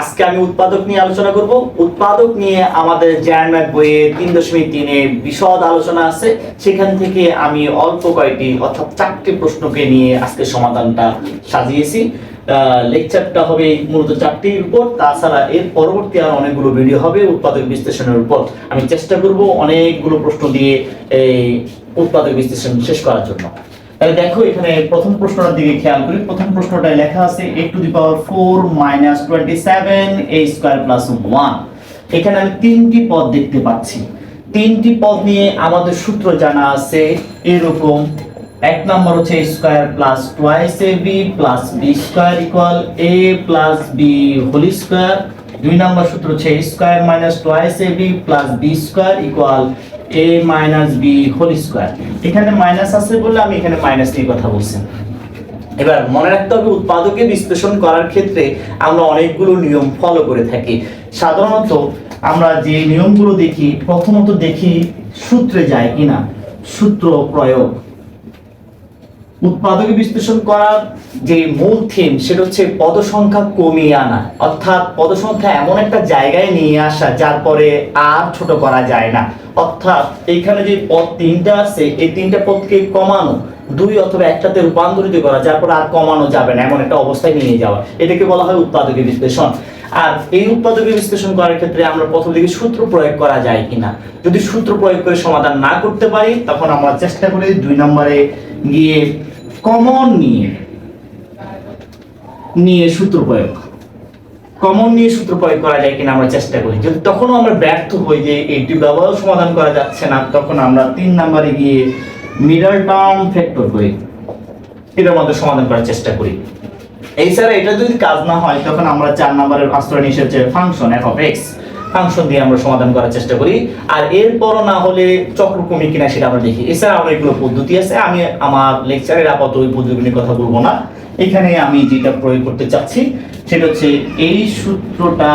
আজকে আমি উৎপাদক নিয়ে আলোচনা করব। উৎপাদক নিয়ে আমাদের বইয়ে তিন দশমিক তিনে বিশদ আলোচনা আছে। সেখান থেকে আমি অল্প কয়েকটি, অর্থাৎ চারটি প্রশ্নকে নিয়ে আজকে সমাধানটা সাজিয়েছি। লেকচারটা হবে মূলত চারটির উপর। তাছাড়া এর পরবর্তী আর অনেকগুলো ভিডিও হবে উৎপাদক বিশ্লেষণের উপর। আমি চেষ্টা করব অনেকগুলো প্রশ্ন দিয়ে এই উৎপাদক বিশ্লেষণ শেষ করার জন্য। তাহলে দেখো, এখানে প্রথম প্রশ্নটার দিকে খেয়াল করি। প্রথম প্রশ্নটায় লেখা আছে a to the power 4 minus 27 a square plus 1 এখানে আমি তিনটি পদ দেখতে পাচ্ছি। তিনটি পদ নিয়ে আমাদের সূত্র জানা আছে এরকম, এক নম্বর হচ্ছে a square plus twice A B plus B square equal A plus B whole square দুই নম্বর সূত্র হচ্ছে a square minus twice A B plus B square equal A minus B whole square এখানে মাইনাস আছে বলে আমি এখানে minus নিয়ে কথা বলছি। এবার মনে রাখতে হবে উৎপাদকে বিশ্লেষণ করার ক্ষেত্রে আমরা অনেকগুলো নিয়ম ফলো করে থাকি। সাধারণত আমরা যে নিয়মগুলো দেখি, প্রথমত দেখি সূত্রে যায় কিনা। সূত্র প্রয়োগ। উৎপাদকে বিশ্লেষণ করার যে মূল থিম সেটা হচ্ছে পদসংখ্যা কমিয়ে আনা। অর্থাৎ পদসংখ্যা এমন একটা জায়গায় নিয়ে আসা, যার পরে আর ছোট করা যায় না। অর্থাৎ এইখানে যে পদ তিনটা আছে, এই তিনটা পদকে কমানো দুই অথবা একটাতে রূপান্তরিত করা, যার পরে আর কমানো যাবে না, এমন একটা অবস্থায় নিয়ে যাওয়া। এটাকে বলা হয় উৎপাদকে বিশ্লেষণ। আর এই উৎপাদকে বিশ্লেষণ করার ক্ষেত্রে আমরা প্রথম দিকে সূত্র প্রয়োগ করা যায় কিনা। যদি সূত্র প্রয়োগ করে সমাধান না করতে পারি, তখন আমরা চেষ্টা করি দুই নম্বরে গিয়ে কমন নিয়ে নিয়ে সূত্র প্রয়োগ। কমন নিয়ে সূত্র প্রয়োগ করা যায় কিনা আমরা চেষ্টা করি। যদি তখনও আমরা ব্যর্থ হই যে এইটি ব্যবহার সমাধান করা যাচ্ছে না, তখন আমরা তিন নম্বরে গিয়ে মিডল টার্ম ফ্যাক্টর করি। এটার মধ্যে সমাধান করার চেষ্টা করি। এছাড়া এটা যদি কাজ না হয়, তখন আমরা চার নম্বরের আশ্রয় নিয়ে এসেছে function F of X function দিয়ে আমরা সমাধান করার চেষ্টা করি। আর এরপরও না হলে চক্রক্রমিক কিনা সেটা আমরা দেখি। এছাড়া আমরা এগুলো পদ্ধতি আছে। আমি আমার লেকচারের আপাতত ওই পদ্ধতি নিয়ে কথা বলব না। এখানে আমি যেটা প্রয়োগ করতে চাচ্ছি, সেটা হচ্ছে এই সূত্রটা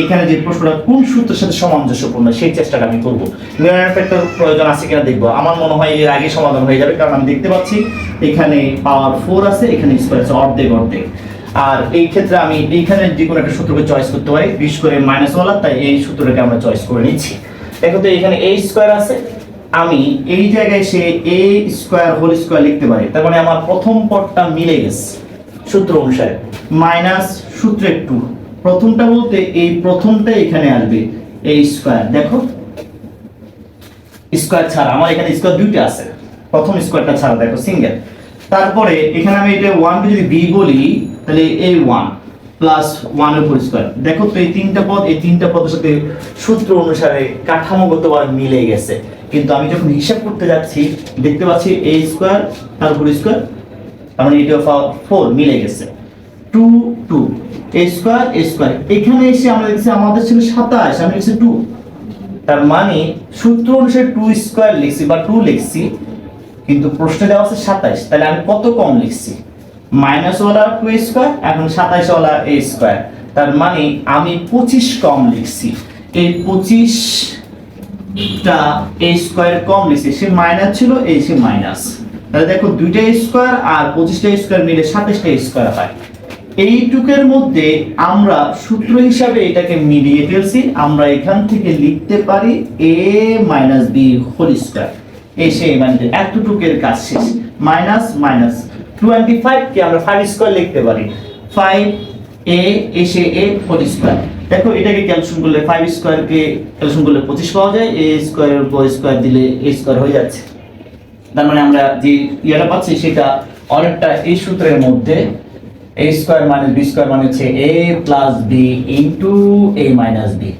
এখানে যে প্রশ্নটা, কোন সূত্রের সাথে সামঞ্জস্যপূর্ণ, সেই চেষ্টাটা আমি করব। নির্ণয় ফ্যাক্টর প্রয়োজন আছে কিনা দেখব। আমার মনে হয় এর আগে সমাধান হয়ে যাবে, কারণ আমি দেখতে পাচ্ছি এখানে পাওয়ার ফোর আছে, এখানে স্কোয়ার আছে অর্ধেক অর্ধেক। আর এই ক্ষেত্রে আমি এইখানে যে কোনো একটা সূত্রকে চয়েস করতে পারি বিশ করে মাইনাস ওয়ালা তাই এই সূত্রটাকে আমরা চয়েস করে নিচ্ছি। দেখো তো এখানে এই স্কোয়ার আছে, আমি এই জায়গায় সে এ স্কোয়ার হোল স্কোয়ার লিখতে পারি। তার মানে আমার প্রথম পদটা মিলে গেছে সূত্র অনুসারে। মাইনাস সূত্র একটু প্রথমটা বলতে এই প্রথমটা এখানে আসবে, এই স্কোয়ার দেখো। স্কোয়ার ছাড়া, আমার এখানে স্কোয়ার দুইটা আছে। প্রথম স্কোয়ারটা ছাড়া, দেখো সিঙ্গেল তারপরে এখানে আমি এটা ওয়ান যদি বি বলি, তাহলে এই ওয়ান প্লাস ওয়ান উপর স্কোয়ার দেখো তো এই তিনটা পদ, এই তিনটা পদের সাথে সূত্র অনুসারে কাঠামোগতভাবে মিলে গেছে। কিন্তু আমি যখন হিসাব করতে যাচ্ছি, দেখতে পাচ্ছি এই স্কোয়ার তার উপর স্কোয়ার তার মানে এটা ফোর মিলে গেছে। টু টু স্কোয়ার এখানে এসে আমরা আমাদের ছিল সাতাশ, আমি লিখছি টু তার মানে সূত্র অনুসারে টু লিখছি বা টু লিখছি, কিন্তু দেওয়া আছে সাতাইশ তাহলে আমি কত কম লিখছি? মাইনাস ওয়ালা টু এখন সাতাইশ ওয়ালা এ তার মানে আমি পঁচিশ কম লিখছি। এই পঁচিশটা এ স্কোয়ার কম লিখছি। সে মাইনাস ছিল, এই সে মাইনাস তাহলে দেখো দুইটা স্কোয়ার আর পঁচিশটা স্কোয়ার মিলে সাতাইশটা স্কোয়ার হয়। এইটুকের মধ্যে আমরা সূত্র হিসাবে এটাকে মিলিয়ে ফেলছি। আমরা এখান থেকে লিখতে পারি A minus B whole square এসে মানে এতটুকের কাজ শেষ। মাইনাস মাইনাস টোয়েন্টি ফাইভ কে আমরা ফাইভ স্কোয়ার লিখতে পারি। ফাইভ এ এসে এ হোল স্কোয়ার দেখো, এটাকে ক্যালকুলেশন করলে ফাইভ স্কোয়ারকে ক্যালকুলেশন করলে পঁচিশ পাওয়া যায়। এ স্কোয়ারের উপর স্কোয়ার দিলে এ স্কোয়ার হয়ে যাচ্ছে। তার মানে আমরা যে ইয়েটা পাচ্ছি, সেটা অনেকটা এই সূত্রের মধ্যে a square minus B square মানে হচ্ছে a plus B into A minus B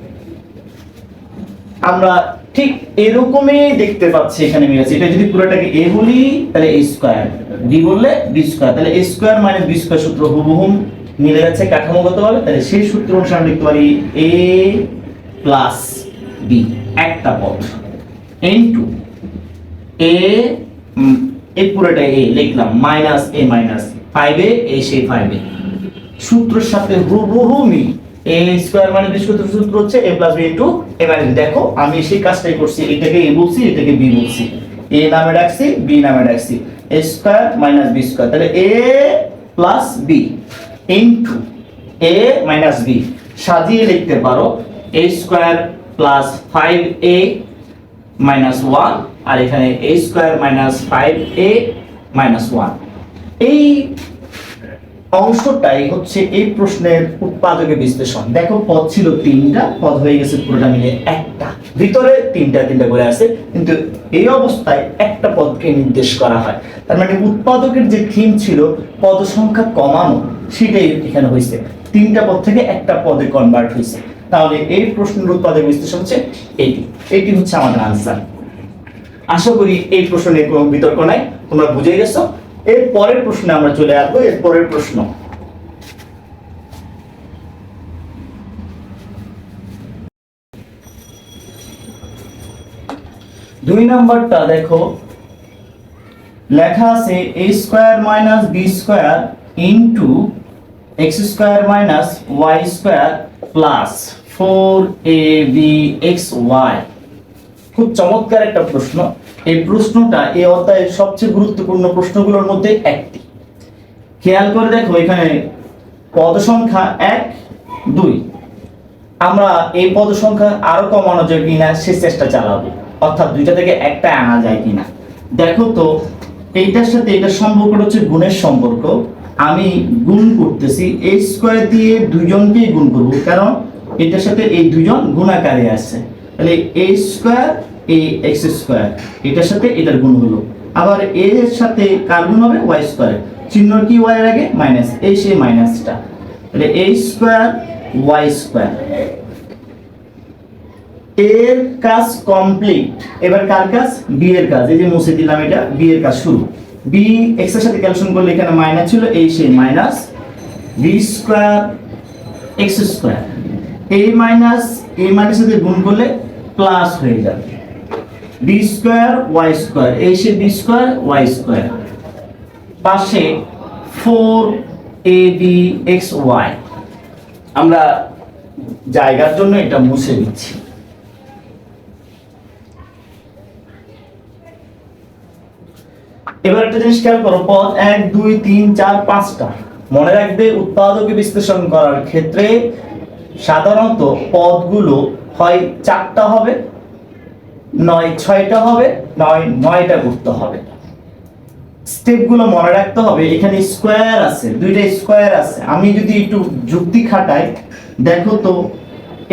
আমরা ঠিক এরকমই দেখতে পাচ্ছি এখানে মিলে আছে এটা যদি পুরোটাকে a বলি, তাহলে a স্কয়ার b বললে b স্কয়ার তাহলে a square minus B square সূত্র হুবহু মিলে যাচ্ছে কাঠামোগতভাবে তাহলে সেই সূত্র অনুসারে আমরা লিখতে পারি a প্লাস b একটা পদ ইন্টু এ এই পুরোটা এ লিখলাম। Minus A minus five A এ সেই ফাইভ সূত্রের সাথে হুবহু মিল। এ স্কোয়ার মানে বি সূত্র হচ্ছে A plus B A minus দেখো, আমি সেই কাজটাই করছি এটাকে এ বলছি এটাকে বি বলছি। এ নামে ডাকছি বি নামে ডাকছি A square minus B square তাহলে A plus B into A minus B সাজিয়ে লিখতে পারো A square plus five A minus one আর এখানে A square minus five A minus one এই অংশটাই হচ্ছে এই প্রশ্নের উৎপাদকের বিশ্লেষণ। দেখো, পদ ছিল তিনটা, পদ হয়ে গেছে পুরোটা মিলে একটা। ভিতরে তিনটা তিনটা করে আছে, কিন্তু এই অবস্থায় একটা পদকে নির্দেশ করা হয়। তার মানে উৎপাদকের যে থিম ছিল পদ সংখ্যা কমানো, সেটাই এখানে হয়েছে। তিনটা পদ থেকে একটা পদে কনভার্ট হয়েছে। তাহলে এই প্রশ্নের উৎপাদক বিশ্লেষণ হচ্ছে এটি। এটি হচ্ছে আমাদের আনসার আশা করি এই প্রশ্ন কোনো বিতর্ক নাই। তোমরা বুঝে গেছো? এর পরের প্রশ্নে আমরা চলে আসব, এর পরের প্রশ্ন। দুই নাম্বারটা দেখো। লেখা আছে A square minus B square into X square minus Y square plus four A B X Y খুব চমৎকার একটা প্রশ্ন। এই প্রশ্নটা এই অধ্যায়ের সবচেয়ে গুরুত্বপূর্ণ প্রশ্নগুলোর মধ্যে একটি। খেয়াল করে দেখো, এখানে পদ সংখ্যা এক, দুই। আমরা এই পদ সংখ্যা আরও কমানো যায় কিনা সে চেষ্টা চালাবো। অর্থাৎ দুইটা থেকে একটা আনা যায় কিনা। দেখো তো, এইটার সাথে এটার সম্পর্কটা হচ্ছে গুণের সম্পর্ক। আমি গুণ করতেছি, এই স্কোয়ার দিয়ে দুইজনকেই গুণ করব। কারণ এটার সাথে এই দুইজন গুণাকারে আছে। তাহলে A square A X square. এটার সাথে এটার গুণ হলো। আবার এর সাথে কার গুণ হবে? ওয়াই স্কোয়ার চিহ্ন কি ওয়াই এর আগে? মাইনাস এই সেই মাইনাসটা তাহলে এ স্কোয়ার ওয়াই স্কোয়ার। এর কাজ কমপ্লিট এবার কার কাজ? বি এর কাজ। এই যে মুছে দিলাম এটা বি এর কাজ শুরু। বি এক্সের সাথে ক্যালকুলেশন করলে এখানে মাইনাস ছিল এই সেই minus B square X square. এই মাইনাস এই মাইনাস সাথে গুণ করলে প্লাস হয়ে যাবে। বি স্কোয়ার ওয়াই স্কোয়ার এই সে বি স্কোয়ার ওয়াই স্কোয়ার পাশে four A B X Y আমরা জায়গার জন্য এটা মুছে দিচ্ছি এবার একটা জিনিস খেয়াল করো, পদ এক, দুই, তিন, চার, পাঁচটা। মনে রাখবে, উৎপাদকে বিশ্লেষণ করার ক্ষেত্রে সাধারণত পদগুলো হয় চারটা হবে, নয় ছয়টা হবে, নয় নয়টা করতে হবে। স্টেপগুলো মনে রাখতে হবে, এখানে স্কোয়ার আছে, দুইটা স্কোয়ার আছে। আমি যদি একটু যুক্তি খাটাই, দেখো তো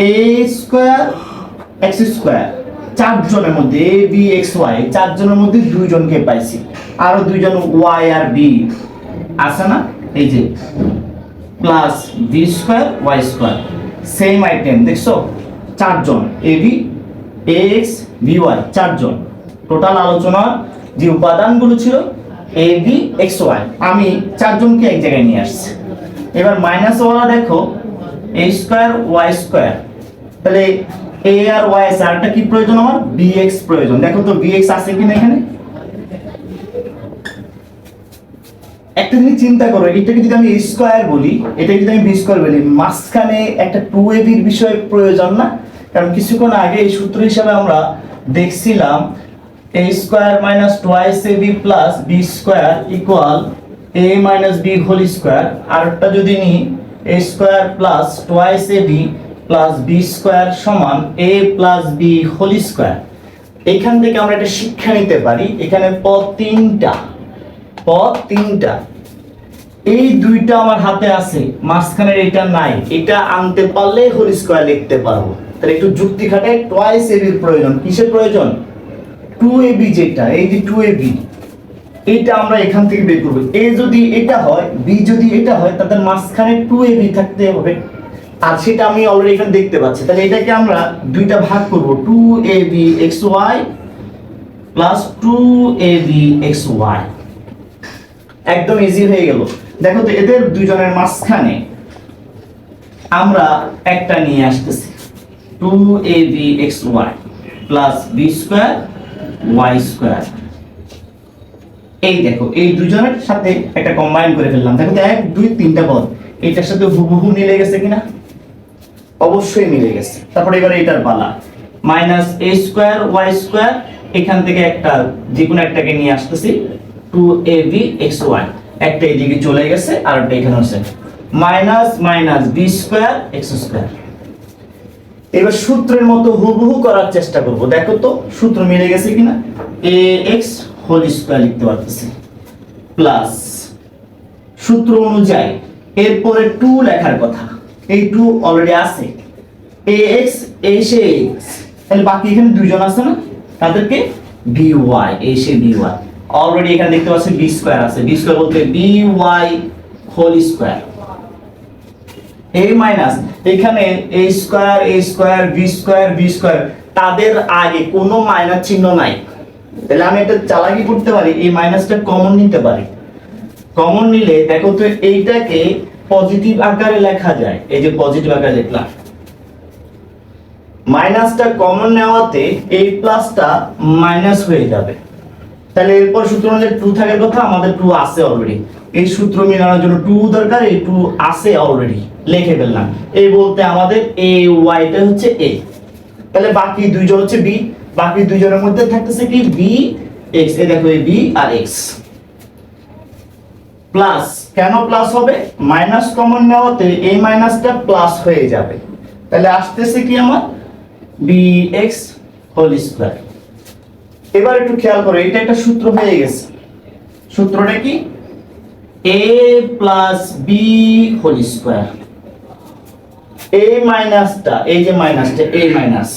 এ স্কোয়ার এক্স স্কোয়ার, চারজনের মধ্যে এ বি এক্স ওয়াই চারজনের মধ্যে দুইজনকে পাইছি। আরও দুইজন ওয়াই আর বি আছে না? এই যে plus B square Y square. Same item দেখছ? চারজন A B X B Y চারজন। টোটাল আলোচনার যে উপাদানগুলো ছিল এ বি এক্স ওয়াই আমি চারজনকে এক জায়গায় নিয়ে আসছি। এবার মাইনাস ওয়ালা দেখো এ স্কোয়ার ওয়াই স্কোয়ার তাহলে এ আর ওয়াই আছে, আরেকটা কি প্রয়োজন আমার? বি এক্স প্রয়োজন। দেখো তো বি এক্স আছে কিনা এখানে? একটা জিনিস চিন্তা করো, এটাকে যদি আমি স্কোয়ার বলি, এটাকে যদি আমি বি স্কোয়ার বলি, মাঝখানে একটা টু এ বির বিষয় প্রয়োজন না? কারণ কিছুক্ষণ আগে এই সূত্র হিসাবে আমরা দেখছিলাম A square minus twice A B plus B square equal A minus B whole square আরেকটা যদি নিই A square plus twice A B plus B square সমান A plus B whole square এখান থেকে আমরা একটা শিক্ষা নিতে পারি, এখানে পদ তিনটা পদ তিনটা। এই দুইটা আমার হাতে আছে, মাঝখানের এটা নাই। এটা আনতে পারলে হোল স্কোয়ার লিখতে পারব। তাহলে একটু যুক্তি খাটায় টোয়াইস এবির প্রয়োজন। কিসের প্রয়োজন? টু এবি যেটা, এই যে টু এবি এটা আমরা এখান থেকে বের করব। এ যদি এটা হয় বি যদি এটা হয় তাদের মাঝখানে টু এবি থাকতে হবে। আর সেটা আমি অলরেডি এখানে দেখতে পাচ্ছি। তাহলে এটাকে আমরা দুইটা ভাগ করব। Two A B X Y plus two A B X Y একদম ইজি হয়ে গেল। দেখো তো, এদের দুইজনের মাঝখানে আমরা একটা নিয়ে আসতেছি। Two A B X Y plus B square Y square এই দেখো, এই দুজনের সাথে একটা কম্বাইন করে ফেললাম। দেখো তো, এক, দুই, তিনটা পদ। এইটার সাথে হুবহু মিলে গেছে কিনা? অবশ্যই মিলে গেছে। তারপরে এবারে এটার পালা। Minus A square Y square এখান থেকে একটা যে কোনো একটাকে নিয়ে আসতেছি। Two A B X Y একটা এদিকে চলে গেছে আর একটা এখানে আছে। Minus minus B square, X square. এবার সূত্রের মতো হুবহু করার চেষ্টা করব। দেখো তো, সূত্র মিলে গেছে কিনা? এক্স হোল স্কোয়ার লিখতে পারতেছি। প্লাস সূত্র অনুযায়ী, এরপরে টু লেখার কথা। এই টু অলরেডি আছে। এ এক্স এ সে এক্স তাহলে বাকি এখানে দুইজন আছে না? তাদেরকে বি ওয়াই এ সে বি ওয়াই অলরেডি এখানে দেখতে পাচ্ছেন বি স্কোয়ার আছে। বি স্কোয়ার বলতে B Y whole square A minus এখানে A square A square B square B square তাদের আগে কোনো মাইনাস চিহ্ন নাই। তাহলে আমি এটা চালাকি করতে পারি, এই মাইনাসটা কমন নিতে পারি। কমন নিলে দেখো তো এইটাকে পজিটিভ আকারে লেখা যায়। এই যে পজিটিভ আকারে লিখলাম মাইনাসটা কমন নেওয়াতে এই প্লাসটা মাইনাস হয়ে যাবে। তাহলে এরপর সূত্র অনুযায়ী টু থাকার কথা, আমাদের টু আছে অলরেডি এই সূত্র মেলানোর জন্য টু দরকার, এই টু আছে অলরেডি লিখে ফেললাম। এই বলতে আমাদের এ ওয়াইটা হচ্ছে এ তাহলে বাকি দুইজন হচ্ছে বি বাকি দুইজনের মধ্যে থাকতেছে কি? বি এক্স এ দেখো, এই বি আর এক্স প্লাস কেন প্লাস হবে? মাইনাস কমন নেওয়াতে এই মাইনাসটা প্লাস হয়ে যাবে। তাহলে আসতেছে কি আমার? বি এক্স হোল স্কোয়ার এবার একটু খেয়াল করো, এটা একটা সূত্র হয়ে গেছে। সূত্রটা কি? A plus B whole square এই মাইনাসটা এই যে মাইনাসটা এই minus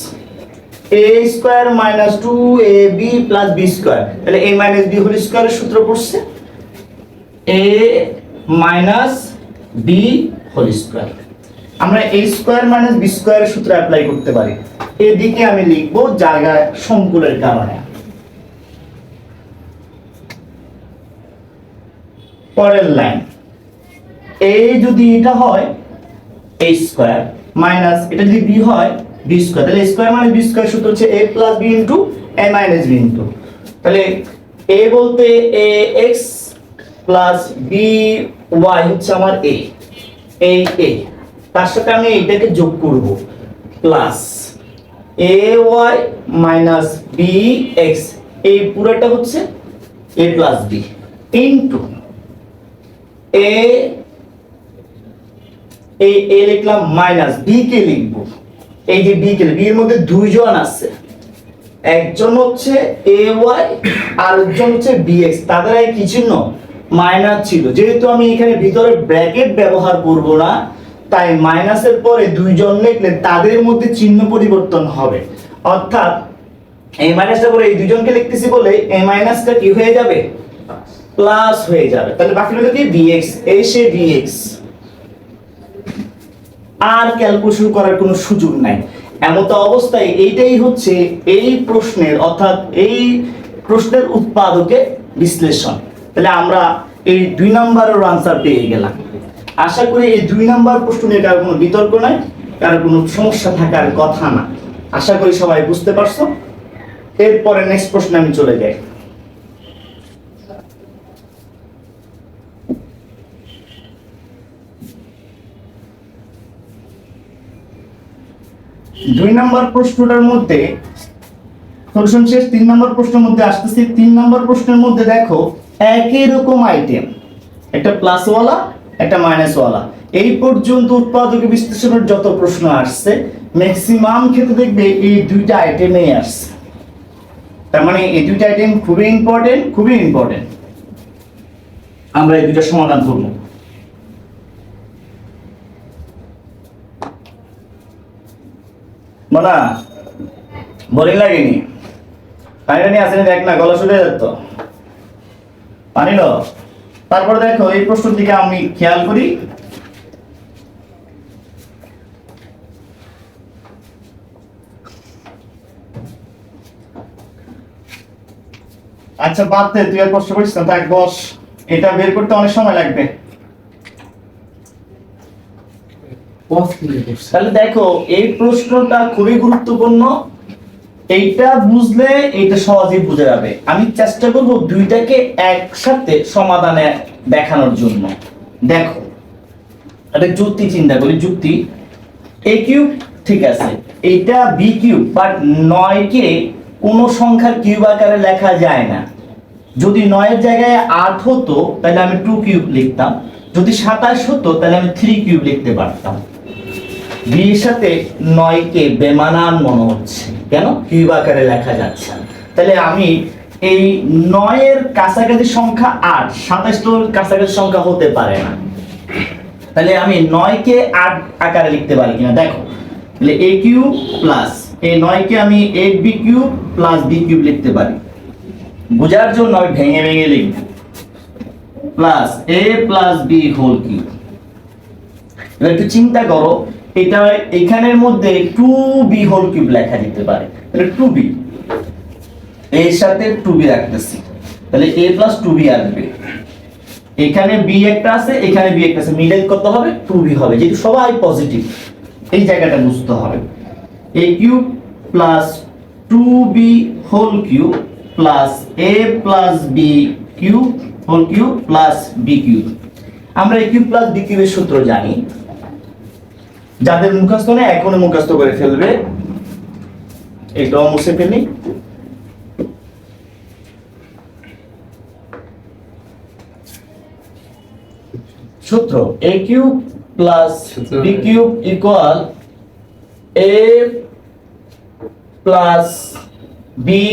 A square minus two A B plus B square তাহলে এ মাইনাস বি হোল স্কোয়ারের সূত্র পড়ছে। A minus B whole square আমরা এ স্কোয়ার মাইনাস বি স্কোয়ারের সূত্র অ্যাপ্লাই করতে পারি। এদিকে আমি লিখব জায়গা সংকুলের কারণে। পরের লাইন। এই যদি এটা হয় এ স্কোয়ার মাইনাস এটা যদি বি হয় বি স্কোয়ার তাহলে স্কোয়ার মানে বি স্কোয়ার সূত্র হচ্ছে A plus B into A minus B into তাহলে এ বলতে A X plus B Y হচ্ছে আমার এ এই এ তার সাথে আমি এটাকে যোগ করব। Plus A Y minus B X এই পুরোটা হচ্ছে A plus B into A এই এ লিখলাম মাইনাস বি কে লিখব। এই যে বি কে বি এর মধ্যে দুইজন আছে। একজন হচ্ছে এ ওয়াই আর একজন হচ্ছে বিএক্স তাদের আগে কি চিহ্ন? মাইনাস ছিল। যেহেতু আমি এখানে ভিতরে ব্র্যাকেট ব্যবহার করব না, তাই মাইনাসের পরে দুইজন লিখলে তাদের মধ্যে চিহ্ন পরিবর্তন হবে। অর্থাৎ এই মাইনাসটা পরে এই দুইজনকে লিখতেছি বলে এই মাইনাসটা কি হয়ে যাবে? প্লাস হয়ে যাবে। তাহলে বাকি হলো কি? বিএক্স এই সে আর ক্যালকুলেশন করার কোনো সুযোগ নাই। এমত অবস্থায় এইটাই হচ্ছে এই প্রশ্নের, অর্থাৎ এই প্রশ্নের উৎপাদকে বিশ্লেষণ। তাহলে আমরা এই দুই নাম্বারের আনসার পেয়ে গেলাম। আশা করি এই দুই নাম্বার প্রশ্ন নিয়ে কারও কোনো বিতর্ক নাই, কারও কোনো সমস্যা থাকার কথা না। আশা করি সবাই বুঝতে পারছ। এরপরে নেক্সট প্রশ্নে আমি চলে যাই। দুই নম্বর প্রশ্নটার মধ্যে, সলিউশন শেষ, তিন নম্বর প্রশ্নের মধ্যে আসতেছি। তিন নম্বর প্রশ্নের মধ্যে দেখো, একই রকম আইটেম একটা প্লাস ওয়ালা একটা মাইনাস ওয়ালা এই পর্যন্ত উৎপাদক বিশ্লেষণের যত প্রশ্ন আসছে ম্যাক্সিমাম ক্ষেত্রে দেখবে এই দুইটা আইটেমেই আসছে। তার মানে এই দুইটা আইটেম খুবই ইম্পর্টেন্ট খুবই ইম্পর্টেন্ট আমরা এই দুইটা সমাধান করব। মানা বোরিং লাগেনি? পানিটা নিয়ে আসেনি, দেখ না, গলা শুকিয়ে যেত পানি লো। তারপর দেখো, এই প্রশ্নের দিকে আমি খেয়াল করি। আচ্ছা বাদ দে, তুই আর কষ্ট করিস না, থাক, বস। এটা বের করতে অনেক সময় লাগবে। তাহলে দেখো, এই প্রশ্নটা খুবই গুরুত্বপূর্ণ। এইটা বুঝলে এইটা সহজেই বুঝে যাবে। আমি চেষ্টা করব দুইটাকে একসাথে সমাধানে দেখানোর জন্য। দেখো, একটা যুক্তি চিন্তা করি, যুক্তি। এ কিউব, ঠিক আছে। এটা বি কিউব বাট নয়কে কোনো সংখ্যার কিউব আকারে লেখা যায় না। যদি নয়ের জায়গায় আট হতো, তাহলে আমি টু কিউব লিখতাম। যদি সাতাশ হতো, তাহলে আমি থ্রি কিউব লিখতে পারতাম। বি এর সাথে নয়কে বেমানান মনে হচ্ছে। কেন? কিউব আকারে লেখা যাচ্ছে? তাহলে আমি এই নয়ের কাছাকাছি সংখ্যা আট সাতাশ তো কাছাকাছি সংখ্যা হতে পারে না। তাহলে আমি নয়কে আট আকারে লিখতে পারি কিনা? দেখো তাহলে এ কিউব প্লাস এই নয়কে আমি eight B cube plus B cube লিখতে পারি। বোঝার জন্য আমি ভেঙে ভেঙে লিখব। Plus A plus B whole cube. এবার একটু চিন্তা করো এটা এখানের মধ্যে টু বি হোল কিউব লেখা যেতে পারে। তাহলে টু বি এর সাথে টু বি রাখতেছি। তাহলে এ প্লাস টু বি আসবে। এখানে বি একটা আছে, এখানে বি একটা আছে। মিলে কত হবে? টু বি হবে। যেহেতু সবাই পজিটিভ এই জায়গাটা বুঝতে হবে। A cube plus two B whole cube plus A plus B cube whole cube plus B cube আমরা এ কিউব প্লাস বি কিউবের সূত্র জানি। যাদের মুখস্থ নেই এখনও মুখস্থ করে ফেলবে। এটাও মুছে ফেলি সূত্র A cube plus B cube equal A plus B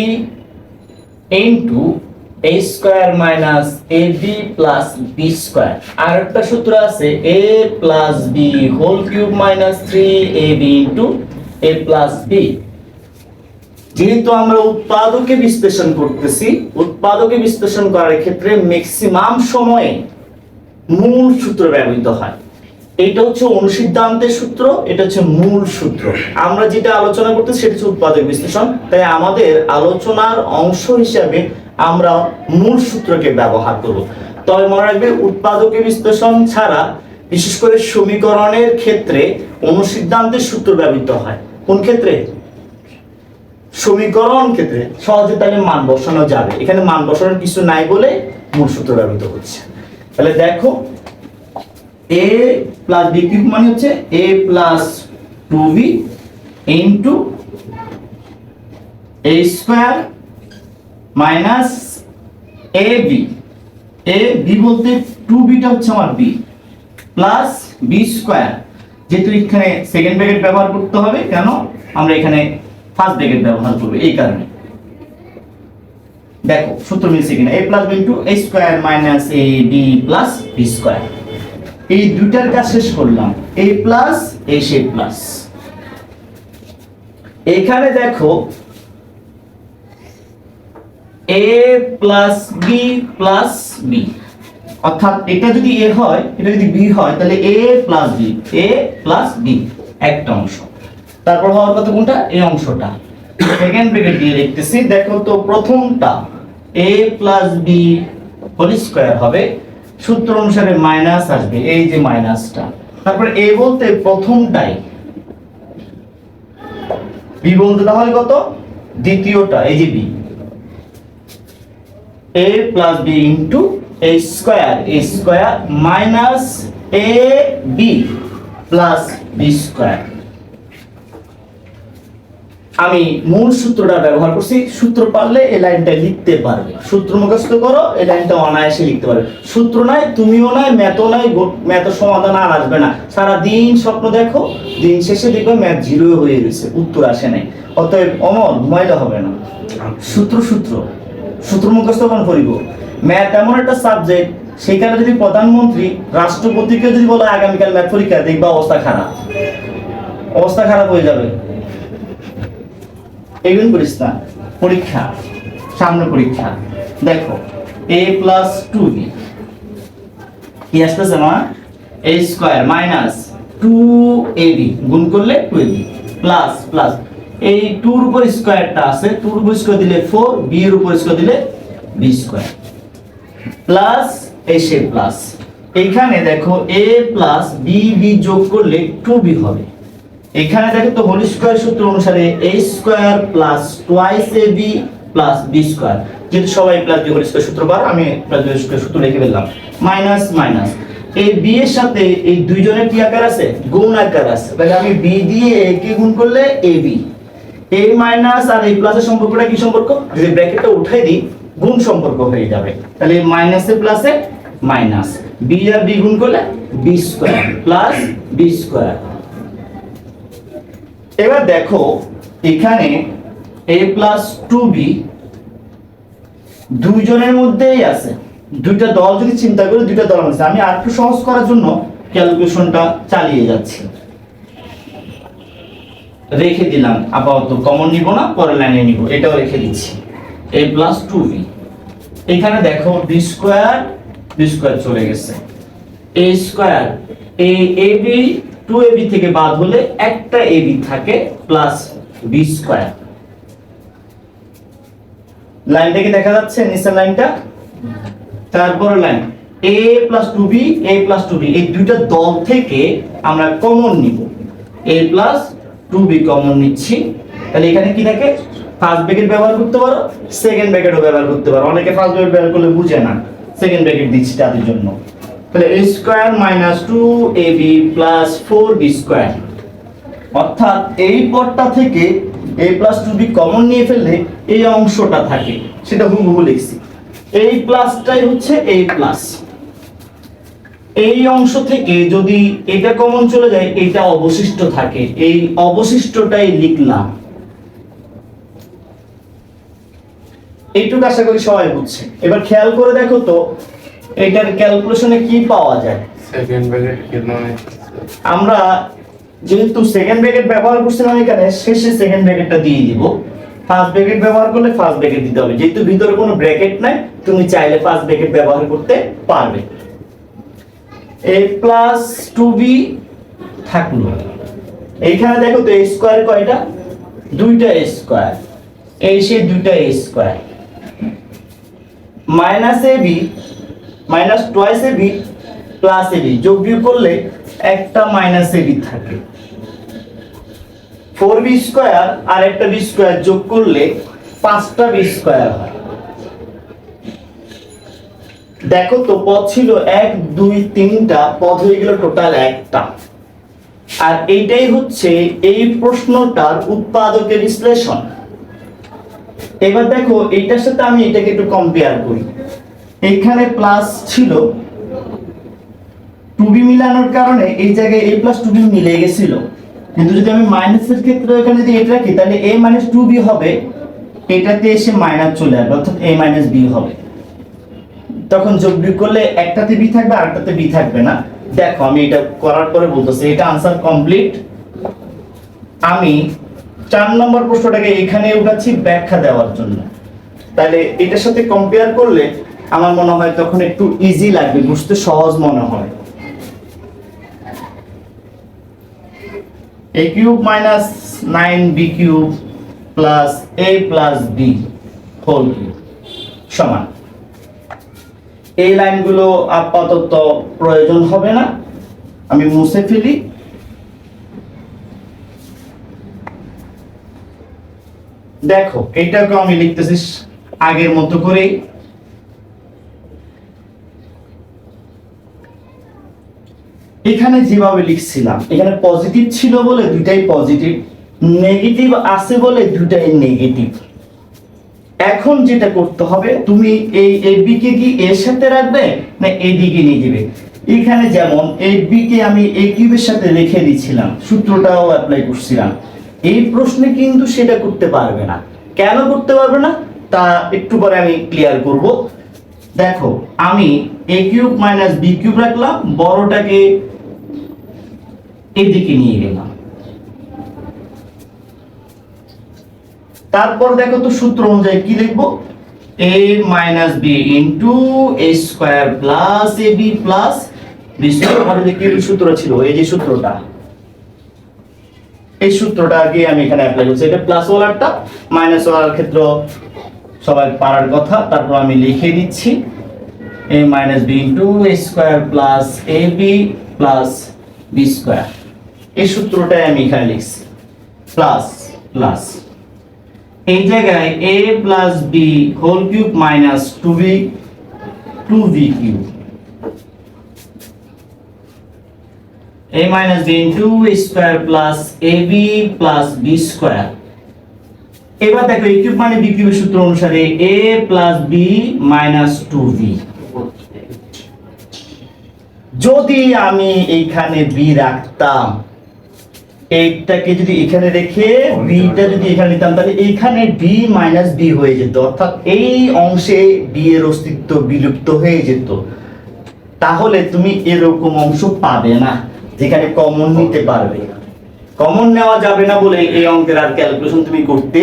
into A square minus A B plus B square আর একটা সূত্র আছে A plus B whole cube minus three A B into A plus B যেহেতু আমরা উৎপাদকে বিশ্লেষণ করতেছি, উৎপাদকে বিশ্লেষণ করার ক্ষেত্রে ম্যাক্সিমাম সময়ে মূল সূত্র ব্যবহৃত হয়। এটা হচ্ছে অনুসিদ্ধান্তের সূত্র, এটা হচ্ছে মূল সূত্র। আমরা যেটা আলোচনা করতেছি, সেটা হচ্ছে উৎপাদক বিশ্লেষণ। তাই আমাদের আলোচনার অংশ হিসাবে আমরা মূল সূত্রকে ব্যবহার করব। তবে মনে রাখবে, উৎপাদকে বিশ্লেষণ ছাড়া বিশেষ করে সমীকরণের ক্ষেত্রে অনুসিদ্ধান্তের সূত্র ব্যবহৃত হয়। কোন ক্ষেত্রে? সমীকরণ ক্ষেত্রে। সহজে তাহলে মান বসানো যাবে। এখানে মান বসানোর কিছু নাই বলে মূল সূত্র ব্যবহৃত হচ্ছে। তাহলে দেখো এ প্লাস বি কিউব মানে হচ্ছে A plus two B into A square minus A B. A B বলতে টু বিটা হচ্ছে আমার বি, প্লাস বি স্কোয়ার, যেহেতু এখানে সেকেন্ড ব্র্যাকেট ব্যবহার করতে হবে, কেন? আমরা এখানে ফার্স্ট ব্র্যাকেট ব্যবহার করব এই কারণে। দেখো, সূত্র মিলছে কিনা? A plus B into A square minus A B plus B square এই দুইটার কাজ শেষ করলাম। এ প্লাস এ সে প্লাস এখানে দেখো A plus B plus B অর্থাৎ এটা যদি এ হয়, এটা যদি বি হয়, তাহলে A plus B A plus B একটা অংশ। তারপর হওয়ার কথা কোনটা? এই অংশটা। সেকেন্ড ব্র্যাকেট দিয়ে লিখতেছি, দেখো তো প্রথমটা A plus B whole square হবে। সূত্র অনুসারে মাইনাস আসবে, এই যে মাইনাসটা তারপর এ বলতে প্রথমটাই। বি বলতে তাহলে কত? দ্বিতীয়টা, এই যে B a plus b into a square a square minus a b plus b square. আমি মূল সূত্রটা ব্যবহার করছি, সূত্র পারলে এই লাইনটা লিখতে পারবে। সূত্র মুখস্থ করো, এই লাইনটা অনায়াসে লিখতে পারবে। সূত্র নাই, তুমিও নাই, ম্যাথও নাই ম্যাথ সমাধান আর আসবে না। সারা দিন স্বপ্ন দেখো, দিন শেষে দেখবে ম্যাথ জিরো হয়ে গেছে, উত্তর আসে নাই। অতএব অমর, ঘুমাইলে হবে না। সূত্র সূত্র। সূত্র মুখস্থ কোন করিব? ম্যাথ এমন একটা সাবজেক্ট সেখানে যদি প্রধানমন্ত্রী রাষ্ট্রপতিকে যদি বলে আগামীকাল ম্যাথ পরীক্ষা, দেখবা অবস্থা খারাপ। অবস্থা খারাপ হয়ে যাবে। এগুলো করিস না পরীক্ষা, সামনে পরীক্ষা। দেখো এ প্লাস টু বি কি আসতেছে আমার A square minus two A B গুণ করলে two A B plus plus এই টুর উপর স্কোয়ারটা আছে, টুর উপর স্কোয়ার দিলে ফোর, বি এর উপর স্কোয়ার দিলে বি স্কোয়ার। প্লাস এসে প্লাস। এখানে দেখো এ প্লাস বি বি যোগ করলে টু বি হবে। এখানে দেখো তো হোল স্কোয়ার সূত্র অনুসারে A square plus twice A plus B square. যেহেতু সবাই প্লাস বি হোল স্কোয়ার সূত্র বার আমি প্লাস বি স্কোয়ার সূত্র লিখে ফেললাম। Minus minus. এই বি এর সাথে এই দুইজনের কি আকার আছে? গুণ আকার আছে। তাহলে আমি বি দিয়ে এ কে গুণ করলে বি। এ মাইনাস আর এই প্লাসের সম্পর্কটা কি সম্পর্ক? যদি ব্র্যাকেটটা উঠাই দিই, গুণ সম্পর্ক হয়ে যাবে। তাহলে মাইনাসে প্লাসে মাইনাস বি আর বি গুণ করলে B square plus B square এবার দেখো, এখানে এ প্লাস টু বি দুইজনের মধ্যেই আছে। দুইটা দল যদি চিন্তা করি, দুইটা দল আছে। আমি আর একটু সহজ করার জন্য ক্যালকুলেশনটা চালিয়ে যাচ্ছি। রেখে দিলাম। আপাতত কমন নিব না, পরের লাইনে নিব। এটাও রেখে দিচ্ছি। এ প্লাস টু বি এখানে দেখো বি স্কোয়ার বি স্কোয়ার চলে গেছে। A square A A B two A B থেকে বাদ হলে একটা এ বি থাকে প্লাস বি স্কোয়ার লাইনটা কি দেখা যাচ্ছে নিচের লাইনটা তারপরে line A plus two B A plus two B এই দুইটা দল থেকে আমরা কমন নিব। A plus two B common নিচ্ছি। তাহলে এখানে কি থাকে? ফার্স্ট ব্র্যাকেট ব্যবহার করতে পারো সেকেন্ড ব্র্যাকেটও ব্যবহার করতে পারো। অনেকে ফার্স্ট ব্র্যাকেট ব্যবহার করলে বুঝে না সেকেন্ড ব্র্যাকেট দিচ্ছি তাদের জন্য। তাহলে A square minus two A B plus four B square অর্থাৎ এই পদটা থেকে a plus two B common নিয়ে ফেললে এই অংশটা থাকে। সেটা হুবহু লিখছি। এই প্লাসটাই হচ্ছে এই প্লাস এই অংশ থেকে যদি এটা কমন চলে যায় এটা অবশিষ্ট থাকে। এই অবশিষ্টটাই লিখলাম। এইটুকু আশা করি সবাই বুঝছে। এবার খেয়াল করে দেখো তো এটার ক্যালকুলেশনে কি পাওয়া যায়? সেকেন্ড ব্র্যাকেট আমরা যেহেতু সেকেন্ড ব্র্যাকেট ব্যবহার করছিলাম এখানে শেষে সেকেন্ড ব্র্যাকেটটা দিয়ে দিব। ফার্স্ট ব্র্যাকেট ব্যবহার করলে ফার্স্ট ব্র্যাকেট দিতে হবে। যেহেতু ভিতরে কোনো ব্র্যাকেট নাই তুমি চাইলে ফার্স্ট ব্র্যাকেট ব্যবহার করতে পারবে। A প্লাস টু বি থাকল। এইখানে দেখো তো a স্কোয়ার কয়টা? দুইটা a স্কোয়ার এই দুইটা a square minus A B minus twice A B plus A B যোগ বিয়োগ করলে একটা মাইনাস এ বি থাকে। ফোর বি স্কোয়ার আর একটা বি স্কোয়ার যোগ করলে পাঁচটা বি স্কোয়ার হয়। দেখো তো, পদ ছিল এক, দুই, তিনটা, পদ হয়ে গেল টোটাল একটা। আর এইটাই হচ্ছে এই প্রশ্নটার উৎপাদকের বিশ্লেষণ। এবার দেখো, এইটার সাথে আমি এটাকে একটু কম্পেয়ার করি। এখানে প্লাস ছিল টু বি মিলানোর কারণে এই জায়গায় এ প্লাস টু বি মিলে গেছিল। কিন্তু যদি আমি মাইনাসের ক্ষেত্রে এখানে যদি এটা রাখি, তাহলে এ মাইনাস টু বি হবে, এটাতে এসে মাইনাস চলে আসবে, অর্থাৎ এ মাইনাস বি হবে। তখন যোগ বিয়োগ করলে একটাতে বি থাকবে আরেকটাতে বি থাকবে না। দেখো, আমি এটা করার পরে বলতেছি, এটা আনসার কমপ্লিট আমি চার নম্বর প্রশ্নটাকে এখানে উঠাচ্ছি ব্যাখ্যা দেওয়ার জন্য। তাহলে এটার সাথে কম্পেয়ার করলে আমার মনে হয় তখন একটু ইজি লাগবে, বুঝতে সহজ মনে হয়। A cube minus nine B cube plus A plus B whole cube, সমান। এই লাইনগুলো আপাতত প্রয়োজন হবে না। আমি মুছে ফেলি। দেখো এইটাকে আমি লিখতেছি আগের মতো করেই। এখানে যেভাবে লিখছিলাম, এখানে পজিটিভ ছিল বলে দুইটাই পজিটিভ নেগেটিভ আছে বলে দুইটাই নেগেটিভ এখন যেটা করতে হবে, তুমি এই এ বি কে কি এর সাথে রাখবে, না এদিকে নিয়ে যাবে এখানে যেমন এই বি কে আমি এ কিউবের সাথে রেখে দিছিলাম সূত্রটাও অ্যাপ্লাই করছিলাম। এই প্রশ্নে কিন্তু সেটা করতে পারবে না। কেন করতে পারবে না? তা একটু পরে আমি ক্লিয়ার করব। দেখো, আমি A cube minus B cube রাখলাম, বড়টাকে এদিকে নিয়ে গেলাম তারপর দেখো তো সূত্র অনুযায়ী কি লিখব? A minus B into A square plus A B plus B আমাদের কি সূত্র ছিল, এই যে সূত্রটা, এই সূত্রটা আগে আমি এখানে অ্যাপ্লাই করছি। এটা প্লাস ওয়ালারটা মাইনাস ওয়ালার ক্ষেত্র সবাই পারার কথা, তারপর আমি লিখে দিচ্ছি। A minus B into A square plus A B plus B square এই সূত্রটাই আমি এখানে লিখছি। প্লাস প্লাস এই জায়গায় a plus B whole cube minus two B two B cube a into square plus A B plus B square এবার দেখো a cube মানে বি কিউবের সূত্র অনুসারে a B minus two B যদি আমি এইখানে বি রাখতাম এইটাকে যদি এখানে রেখে বিটা যদি এখানে নিতাম তাহলে এইখানে বি মাইনাস বি হয়ে যেত। অর্থাৎ এই অংশে বি এর অস্তিত্ব বিলুপ্ত হয়ে যেত। তাহলে তুমি এরকম অংশ পাবে না যেখানে কমন নিতে পারবে। কমন নেওয়া যাবে না বলে এই অঙ্কের আর ক্যালকুলেশন তুমি করতে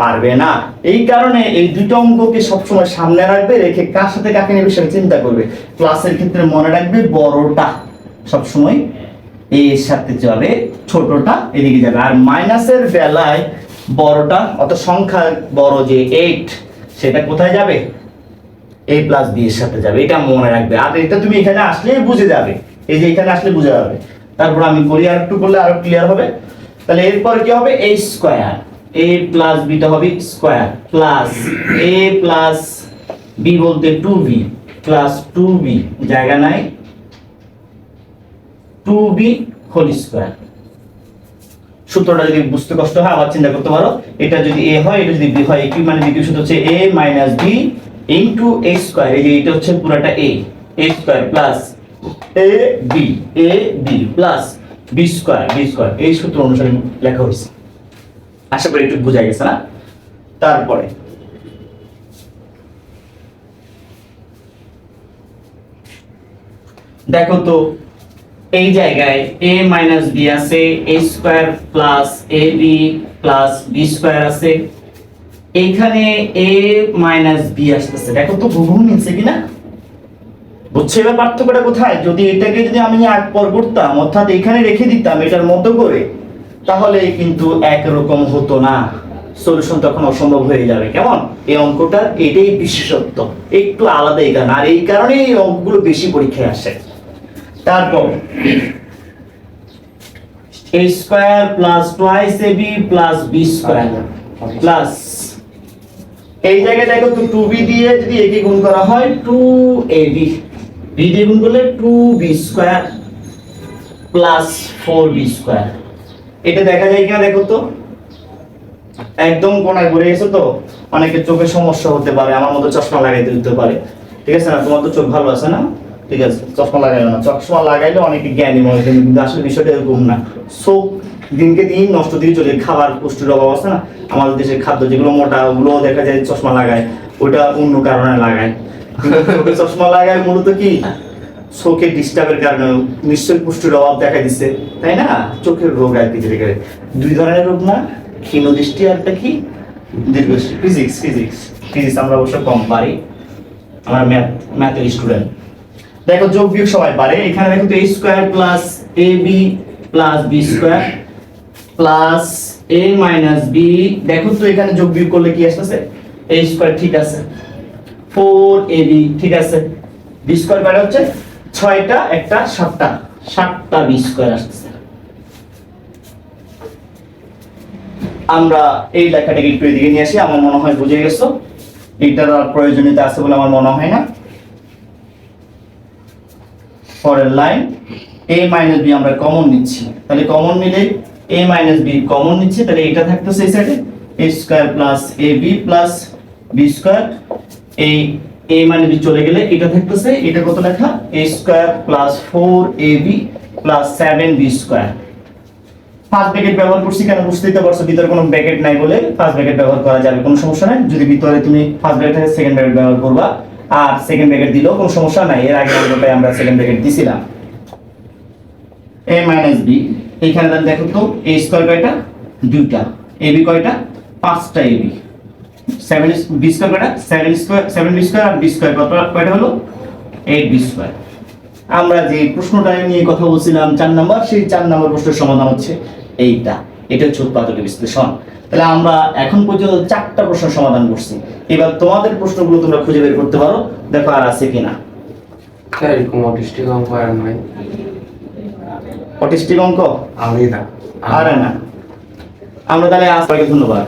পারবে না। এই কারণে এই দুটো অঙ্ককে সবসময় সামনে রাখবে রেখে কার সাথে কাকে নেবে সেটা চিন্তা করবে। ক্লাসের ক্ষেত্রে মনে রাখবে বড়টা সবসময় এর সাথে যাবে ছোটটা এদিকে যাবে। আর মাইনাসের বেলায় বড়টা অত সংখ্যা বড় যে এইট সেটা কোথায় যাবে? এ প্লাস বি এর সাথে যাবে। এটা মনে রাখবে। আর এটা তুমি এখানে আসলেই বুঝে যাবে। এই যে এখানে আসলে বুঝে যাবে। তারপর আমি করি আর একটু করলে আরও ক্লিয়ার হবে। তাহলে এরপর কি হবে? এ স্কোয়ার এ প্লাস বিটা হবে square plus A plus B বলতে two B plus two B জায়গা নাই। Two B whole square. সূত্রটা যদি বুঝতে কষ্ট হয়, আবার চিন্তা করতে পারো, এটা যদি এ হয়, এটা যদি বি হয় কি মানে দ্বিতীয় সূত্র হচ্ছে A minus B into A square. এই যে এটা হচ্ছে পুরাটা A A square plus A B A B plus B square B square. এই সূত্র অনুসারে লেখা হয়েছে। আশা করি একটু বোঝা গেছে না? তারপরে। দেখো তো এই জায়গায় a মাইনাস বি আছে, a square plus A B plus B square আছে। এইখানে a মাইনাস বি আসতেছে। দেখো তো বহুগুণ মিলছে কিনা? বুঝছ এবার পার্থক্যটা কোথায়? যদি এটাকে যদি আমি এক পর করতাম, অর্থাৎ এখানে রেখে দিতাম এটার মতো করে, তাহলে কিন্তু একরকম হতো না। সলিউশন তখন অসম্ভব হয়ে যাবে। কেমন? এই অঙ্কটা এটাই বিশেষত্ব। একটু আলাদা এই কারণে। আর এই কারণে এই অঙ্কগুলো বেশি পরীক্ষায় আসে। তারপর a square plus twice A B plus B square plus এই জায়গায় দেখো তো টু বি দিয়ে যদি একে গুণ করা হয় টু এ বি বি দিয়ে গুণ করলে two B plus four B এটা দেখা যায় কিনা দেখো তো? একদম কোনায় ঘুরে গেছে তো? অনেকের চোখের সমস্যা হতে পারে, আমার মতো চশমা লাগাইতে দিতে পারে। ঠিক আছে না? তোমার তো চোখ ভালো আছে না? ঠিক আছে? চশমা লাগাইলো না। চশমা লাগাইলে অনেকে জ্ঞানী মনে করেন, কিন্তু আসলে বিষয়টা এরকম না। চোখ দিনকে দিন নষ্ট দিয়ে চলে, খাবার পুষ্টির অভাব আছে না? আমাদের দেশের খাদ্য যেগুলো মোটা ওগুলো দেখা যায় চশমা লাগায়। ওটা অন্য কারণে লাগায়। চোখে চশমা লাগায় মূলত কি? চোখে ডিস্টার্বের কারণে। নিশ্চয়ই পুষ্টির অভাব দেখা দিচ্ছে তাই না? চোখের রোগ আর কি যেটাকে দুই ধরনের রোগ না? ক্ষীণ দৃষ্টি আর একটা কি? দীর্ঘ ফিজিক্স ফিজিক্স ফিজিক্স আমরা অবশ্য কম পারি। আমরা ম্যাথ ম্যাথের স্টুডেন্ট দেখো যোগ বিয়োগ সবাই পারে এখানে দেখো তো a square plus A B plus B square plus A minus B দেখো তো এখানে যোগ বিয়োগ করলে কি আসতেছে? a স্কয়ার ঠিক আছে। ফোর এ বি ঠিক আছে। বি স্কয়ার মানে হচ্ছে ছয়টা, একটা, সাতটা। সাতটা বি স্কয়ার আসতেছে। আমরা এই লেখাটাকে একটু এদিকে নিয়ে আসি, আমার মনে হয় বুঝে গেছো। এটার আর প্রয়োজনীয়তা আছে বলে আমার মনে হয় না। পরের লাইন a মাইনাস বি আমরা কমন নিচ্ছি। তাহলে কমন নিলে a মাইনাস বি কমন নিচ্ছি, তাহলে এটা থাকতেছে এই সাইডে a square plus A plus B square এই a মাইনাস বি চলে গেলে এটা থাকতেছে, এটা কত লেখা? a square plus four A plus seven B square first bracket ব্যবহার করছি কেন বুঝতেই তো পারছ, ভিতরে কোনো ব্র্যাকেট নাই বলে ফার্স্ট ব্র্যাকেট ব্যবহার করা যাবে, কোনো সমস্যা নাই। যদি ভিতরে তুমি ফার্স্ট ব্র্যাকেট থেকে সেকেন্ড ব্র্যাকেট ব্যবহার করবা। আর সেকেন্ড ব্র্যাকেট দিলেও কোনো সমস্যা নাই। এর আগে অঙ্কটায় আমরা সেকেন্ড ব্র্যাকেট দিছিলাম। A মাইনাস বি এইখানে তাহলে দেখো তো, a স্কয়ার কয়টা? দুইটা। A বি কয়টা? পাঁচটা a B seven B square কয়টা? Seven square seven B square আর বি স্কয়ার কত কয়টা হলো? এইট বি স্কয়ার আমরা যে প্রশ্নটা নিয়ে কথা বলছিলাম, চার নাম্বার, সেই চার নাম্বার প্রশ্নের সমাধান হচ্ছে এইটা। এটা হচ্ছে উৎপাদকের বিশ্লেষণ। তাহলে আমরা এখন পর্যন্ত চারটা প্রশ্ন সমাধান করছি। এবার তোমাদের প্রশ্নগুলো তোমরা খুঁজে বের করতে পারো দেখো আর আছে কিনা। এরকম অটিস্টিক অঙ্ক আর নাই। অটিস্টিক অঙ্ক? আমি না না। আমরা তাহলে আসবাকে ধন্যবাদ।